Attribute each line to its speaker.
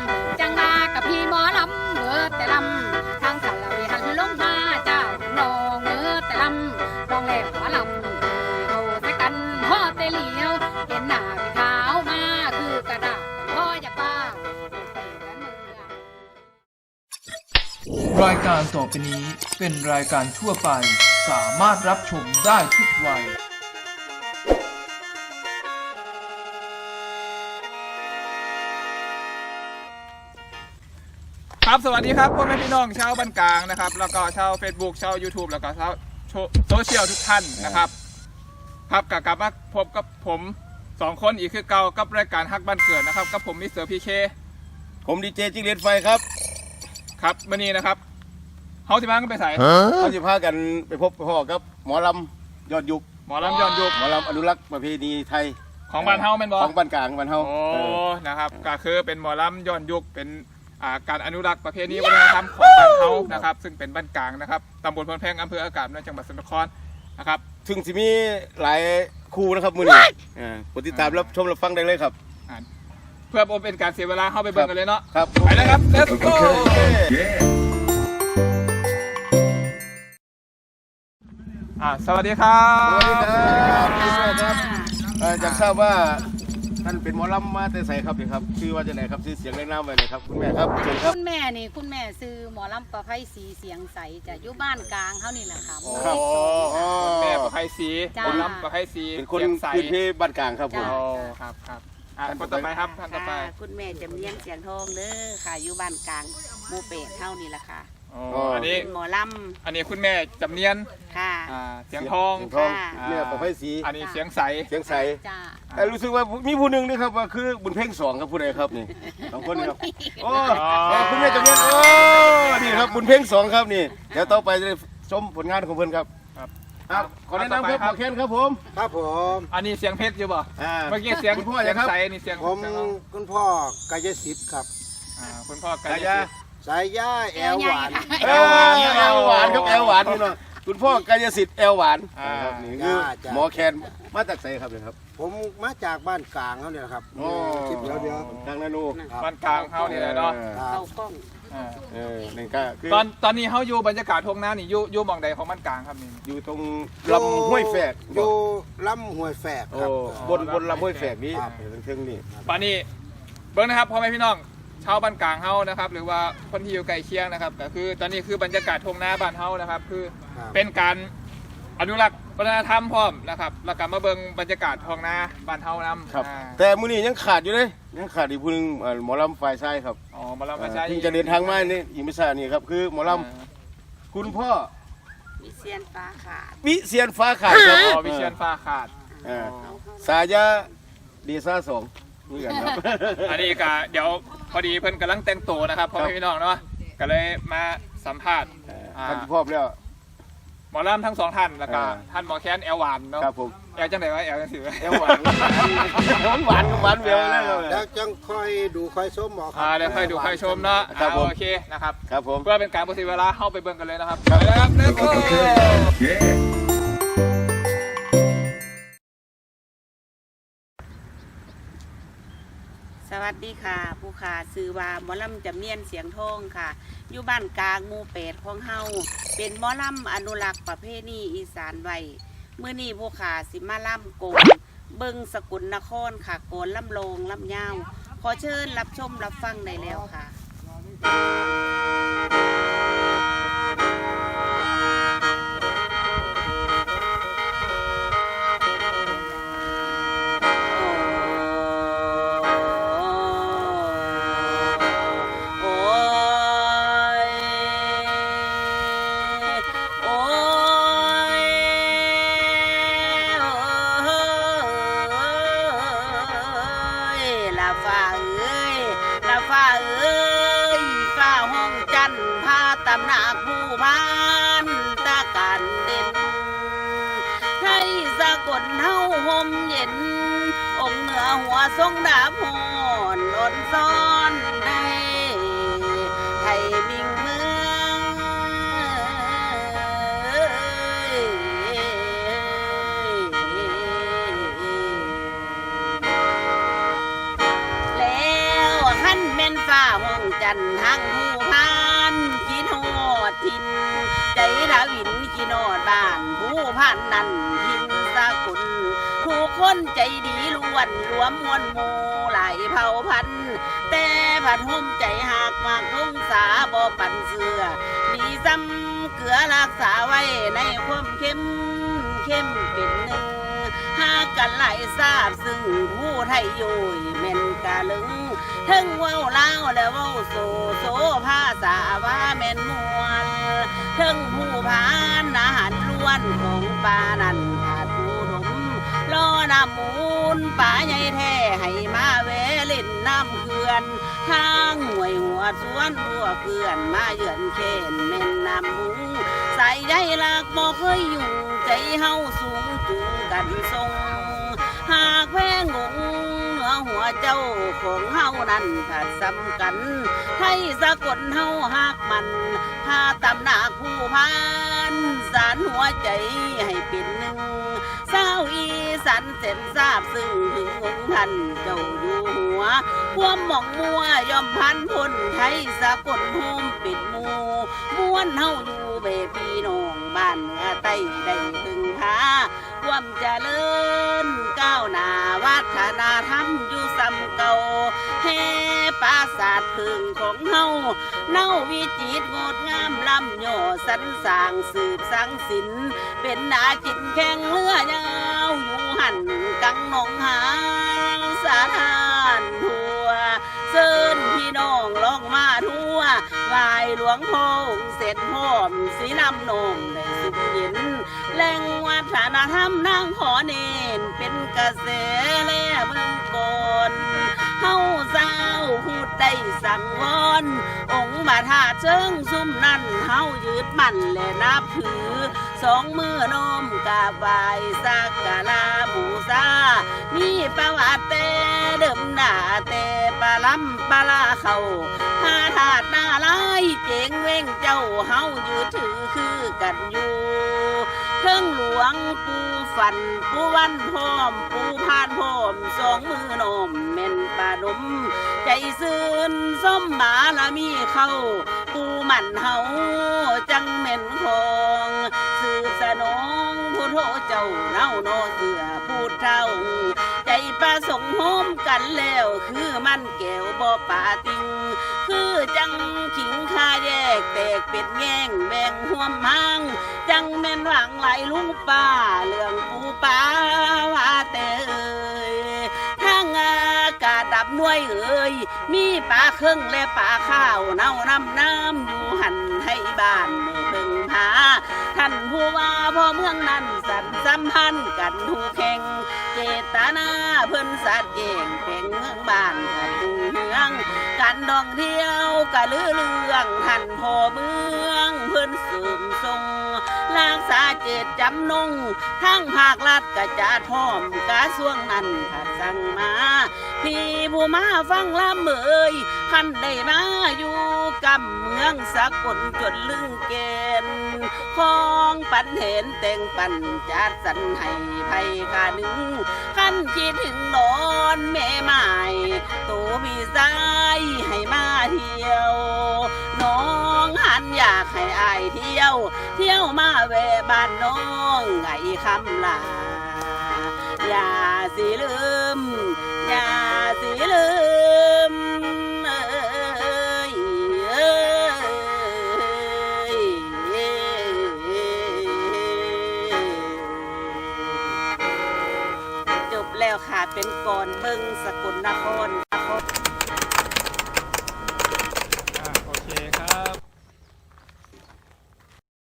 Speaker 1: ำ
Speaker 2: จังมากับพี่หมอลำเมื่อแต่ลำทางสารวิหันลงมาเจ้าน้องเมื่อแต่ลำน้องแลกหมอลำโอ้แต่กันพ่อแต่เหลียวเห็นหน้าพี่ขาวมาคือกระดาษพ่ออย่าป้าแต่กันเมือง
Speaker 3: รายการต่อไปนี้เป็นรายการทั่วไป สามารถรับชมได้ทุกวัย
Speaker 4: สวัสดีครับพ่อแม่พี่น้องชาวบ้านกลางนะครับ แล้วก็ชาว Facebook ชาว YouTube แล้วก็ชาวโซเชียลทุกท่านนะครับ ครับกลับมาพบกับผมสองคนอีกคือเก่ากับรายการฮักบ้านเกิดนะครับกับผมมิสเตอร์พีเค
Speaker 5: ผมดีเจจิ้งเหรียญไฟครับ
Speaker 4: ครับวันนี้นะครับเฮาสิมากันไปใส่
Speaker 5: เขาจะพากันไปพบพ่อกับหมอลำยอดยุค
Speaker 4: หมอลำย้อนยุค
Speaker 5: หมอลำอนุรักษ์ประเพณีไทย
Speaker 4: ของบ้านเฮาแม่นบ่
Speaker 5: ของบ้านกลางบ้านเฮา
Speaker 4: โอ้
Speaker 5: เออ
Speaker 4: นะครับก็คือเป็นหมอลำย้อนยุคเป็นอ่า การอนุรักษ์ประเพณีวัฒนธรรมของบ้านเฮานะครับ ซึ่งเป็นบ้านกลางนะครับตำบลพลแพงอำเภออากาศจังหวัดสกลนครนะครับ
Speaker 5: ถึงสิมีหลายคู่นะครับมือนี้อ่ากดติดตามรับชมรับฟังได้เลยครับ
Speaker 4: เพื่อบ่เป็นการเสียเวลาเข้าไปเบิ่งกันเลยเนาะ
Speaker 5: ครับ
Speaker 4: ไปแล้วครับ let's go อ่าสวัสดีครั
Speaker 5: สวัสดี
Speaker 4: บ
Speaker 5: ครับคุณแม่ครับเอ่ออยากทราบว่า ท่านเป็นหมอลำมาแต่ใส่ครับนี่ครับชื่อว่าจะไหนครับชื่อเสียงแนะนำไว้เลยครับคุณแม่ครับเชิญครับ
Speaker 2: คุณแม่นี่คุณแม่ซื้อหมอลำประไพสีเสียงใสจะอยู่บ้านกลางเขานี่แหละค่ะหมู่
Speaker 5: ครับ
Speaker 2: ที่สอง
Speaker 5: อ๋อ
Speaker 4: แม่ประไพศรี
Speaker 2: จ้า
Speaker 4: คนลำประไพศรี
Speaker 5: เป็นคน
Speaker 4: สียงใส
Speaker 5: พื้นที่บ้านกลางครับผม
Speaker 2: จ้า
Speaker 4: โอ้ครับครับอ่าคนต่อไปครับท่านต่อไป
Speaker 1: ค่ะคุณแม่จำเนียนเสียงทองเด้อค่ะ อยู่บ้านกลางหมูเป็ดเท่านี่แหละค่ะ
Speaker 4: โอ้อันนี้
Speaker 1: เป็นหมอล
Speaker 4: อันนี้คุณแม่จำเนียนำ
Speaker 1: ค่ะ
Speaker 4: อ่าเสียงทอง
Speaker 5: เสียงทอง
Speaker 1: ค่ะ
Speaker 5: แม่ประไพศรี
Speaker 4: อันนี้เสียงใส
Speaker 5: เสียงใส
Speaker 2: จ้า
Speaker 5: แต่รู้สึกว่ามีผู้หนึ่งนะครับว่าคือบุญเพ่งสองครับผู้ใดครับนี่สองคนนี่ครับโอ้เอ่อคุณแม่จำเนียนโอ้นี่ครับบุญเพ่งสองครับนี่เดี๋ยวต่อไปจะได้ชมผลงานของเพื่อนครับ
Speaker 4: ครับ
Speaker 5: ครับขอแนะนำครับหมอเคนครับผม
Speaker 6: ครับผม
Speaker 4: อันนี้เสียงเพชรอยู่ป่ะ
Speaker 5: อ่า
Speaker 4: เมื่อกี้เสียง
Speaker 5: คุณพ่อ
Speaker 4: เสียง
Speaker 5: ครับ
Speaker 4: ใสนี่เสียง
Speaker 6: ผม
Speaker 4: เสียงทอง
Speaker 6: คุณพ่อ กายสิทธิ์ครับ
Speaker 4: อ่าคุณพ่อกาย
Speaker 5: สายยา
Speaker 6: สายย่าแอลหวาน
Speaker 5: เออแอลหวานครับแอลหวานพี่น้องคุณพ่อกายสิทธิ์แอลหวานนะครับนี่คือหมอแคนมาจากไสครับเนี่ยครับ
Speaker 6: ผมมาจากบ้านกลางเขาเนี่ยครับ
Speaker 5: โอ้
Speaker 6: คลิปเดียวเดียว
Speaker 5: ทางนานู
Speaker 6: ครับ
Speaker 4: บ้านกลางเขานี่แหละเนาะ
Speaker 6: ครับ
Speaker 1: เข้ากล้อง
Speaker 4: อ่า
Speaker 5: เออนี่ก็คือ
Speaker 4: ตอนตอนนี้เขาอยู่บรรยากาศทงนานี่อยู่อยู่หมองใดของบ้านกลางครับนี่
Speaker 5: อยู่ตรงลำห้วยแฝก
Speaker 6: อยู่ลำห้วยแฝก
Speaker 5: โอ้
Speaker 6: ครับ
Speaker 5: บนบนลำห้วยแฝกนี้
Speaker 6: ครับ
Speaker 5: เทิงๆนี่
Speaker 4: ปานนี้เบิ้งนะครับพ่อแม่พี่น้อง ชาวบ้านกลางเฮานะครับ หรือว่าคนที่อยู่ใกล้เคียงนะครับ ก็คือตอนนี้คือบรรยากาศทงนาบ้านเฮานะครับ คือ
Speaker 6: ครับ
Speaker 4: เป็นการอนุรักษ์วัฒนธรรมพร้อมนะครับแล้วก็มาเบิ่งบรรยากาศทองนาบ้านเฮานำ
Speaker 5: ครับ
Speaker 4: อ่า
Speaker 5: แต่มื้อนี้ยังขาดอยู่เลยยังขาดอีกผู้หนึงเอ่อหมอลำฝ่ายชายครับ
Speaker 4: อ๋อมาลำมาใช้
Speaker 5: ที่จะเดินทางมานี่อีกไม่ช้านี่ครับคือหมอลำคุณพ่อ
Speaker 1: มีเซียนฟ้าขาด
Speaker 5: วิเชียนฟ้าขาดครับ
Speaker 4: อ๋อวิเชียนฟ้าขาด
Speaker 5: เออสายาดีซ่าสอง นี่กันครับ
Speaker 4: อันนี้ก็เดี๋ยวพอดีเพิ่นกำลังแต่งตัวนะครับพ่อแม่พี่น้องเนาะก็เลยมาสัมภาษณ์
Speaker 5: เออ
Speaker 4: อ่า
Speaker 5: ท่านพ่อแล้ว
Speaker 4: หมอลำทั้งสองท่านแล้วก็
Speaker 5: อ่า
Speaker 4: ท่านหมอแค้นแอลหวานเนาะ
Speaker 5: ครับผม
Speaker 4: แอลจังไดวะแอลจังสิวะ
Speaker 5: แอลหวานหวานหวานกับหวานเวลเลยครับ
Speaker 6: แล้วจังค่อยดูค่อยส้มหมอครั
Speaker 4: อ่าเดี๋ยวค่อยดูค่อยชมเนาะ
Speaker 5: ครับผม
Speaker 4: อ่าโอเคนะครับ
Speaker 5: ครับผม
Speaker 4: เพื่อเป็นการประสิเวลาเข้าไปเบิ่งกันเลยนะครับ
Speaker 5: ครับ
Speaker 4: ไปเลยครับ let's go
Speaker 1: ส วัสดีค่ะ ผู้ขาซื้อว่าหมอลำจำเนียนเสียงทองค่ะ อยู่บ้านกลางมูเป็ดของเฮาเป็นหมอลำอนุรักษ์ประเพณีอีสานไว้เมื่อนี้ผู้ขาสิมาล่ำโกนเบิงสกุลนครค่ะโกนล่ำโลงล่ำยาวขอเชิญรับชมรับฟังได้แล้วค่ะ เอ้ยฟ้าห้องจันพาตำหนักผู้พันตากันเด่นให้สะกดเฮาห่มเย็น องเหนือหัวทรงดาบหานนั้นทินสกุลผู้คนใจดีล้วนรวมมวลหมู่หลายเผ่าพันธุ์แต่ผัดห่มใจหากมากทงสาบ่ปันเสือดีซ้ำเกลือรักษาไว้ในความเข้มเข้มเป็นหนึ่งหากกันหลายทราบซึ่งผู้ไทยโยยเม่นกาลึง ถึงเว้าเล่าและเว้าโซโซภาษาว่าแม่นมวนถึงผู้พานอาหารล้วนของป่านันขาดผู้ดมรอน้ำมูลป่าใหญ่แท้ให้มาแวล่นน้ำเขื่อนทางห่วยหัวสวนบัวเกลื่อนมาเยือนเข็นแม่นน้ำมูใส่ใยหลักบ่เคยอยู่ใจเฮาสูงจูงกันทรงหากแพงงง หัวเจ้าของเฮานั้นถ้าสำกัน ให้สะกดเฮาหักมันพาตำหนักผู้พานสารหัวใจให้เป็นหนึ่งเศร้าอีสันเส้นทราบซึ่งถึงองค์ท่านเจ้าอยู่หัวความหมองมัวย่อมพันพนไทยสะกดโฮมปิดมูม้วนเฮาอยู่เบพี่น้องบ้านเหนือใต้ได้พึง มเจริญก้าวหน้าวัฒนธรรมอยู่สำเก่าแห่ปราสาทพึ่งของเฮาเน่าวิจิตรงดงามลำโย่สรรสางสืบสังสิน เป็นนาจิตแข่งเรือยาวอยู่หันกังนองหางสาธานทัวเชิ หวายหลวงพ่อองเสร็จหอมสีน้ำนมในสุขเย็นแหล่งวัฒนธรรมนางขอเนนเป็นกระเสแล่เมืองกนเฮาเจ้าพูดได้สั่งวอนองค์มาทาเชิงซุ่มนั่นายืดมั่นและนับถือ สองมือน้มกราบไหวสักการะบูชามีประวัติแต่เดิมหน้าแต่ปลาล้ำปลาเขาหาถาดหน้าลายเจงเว้งเจ้าเฮายืดถือคือกันอยู่เทิงหลวงปูฝันปูวันพร้อมปูพานพร้อมสองมือนมเม่ นปลาดม ใจซื่นส้มหมาละมีเข้าปูมันเฮาจังเหม่นคองสืบสนองพุทโธเจ้าเน่าโนเสือพูดเท่า ใจประสงค์โฮมกันแล้วคือมันแก้วบ่ป่าติง คือจังขิงคาแยกแตกเป็ดแง่งแบ่งห่วมมังจังแม่นหวังไหลลุงป้าเรื่องปูป้าว่าแต่เอ่ย ยเอ่ยมีปลาเครื่องและปลาข้าวเน่าน้ำน้ำอยู่หันให้บ้านไม่เพิ่งพาท่านผู้ว่าพ่อเมืองนั้นสันสัมพันธ์กันทูแข่งเจตนาเพิ่นสัตว์แย่งแข่งเมืองบ้านกับเมืองการท่องเที่ยวกะลือเรื่องท่านพ่อเมืองเพิ่นสริมทรง ลางสาเจตจำนง ทั้งภาครัฐกะจะท่อมกะส่วงนั้นขัดสั่งมา พี่ผู้มาฟังลำเอ่ยขันได้มาอยู่กับเมืองสกลจนลึงเกณฑ์ของปันเห็นแต่งปันจัดสรรให้ไผกาหนึ่งขันคิดถึงนอนแม่ไม้ตัวพี่สายให้มาเที่ยว เที่ยว เที่ยวมาแวะบ้านน้องไงคำลา อย่าสิลืม อย่าสิลืมเอ้ยเอ้ยจบแล้วค่ะเป็นก่อนเบิงสกลนคร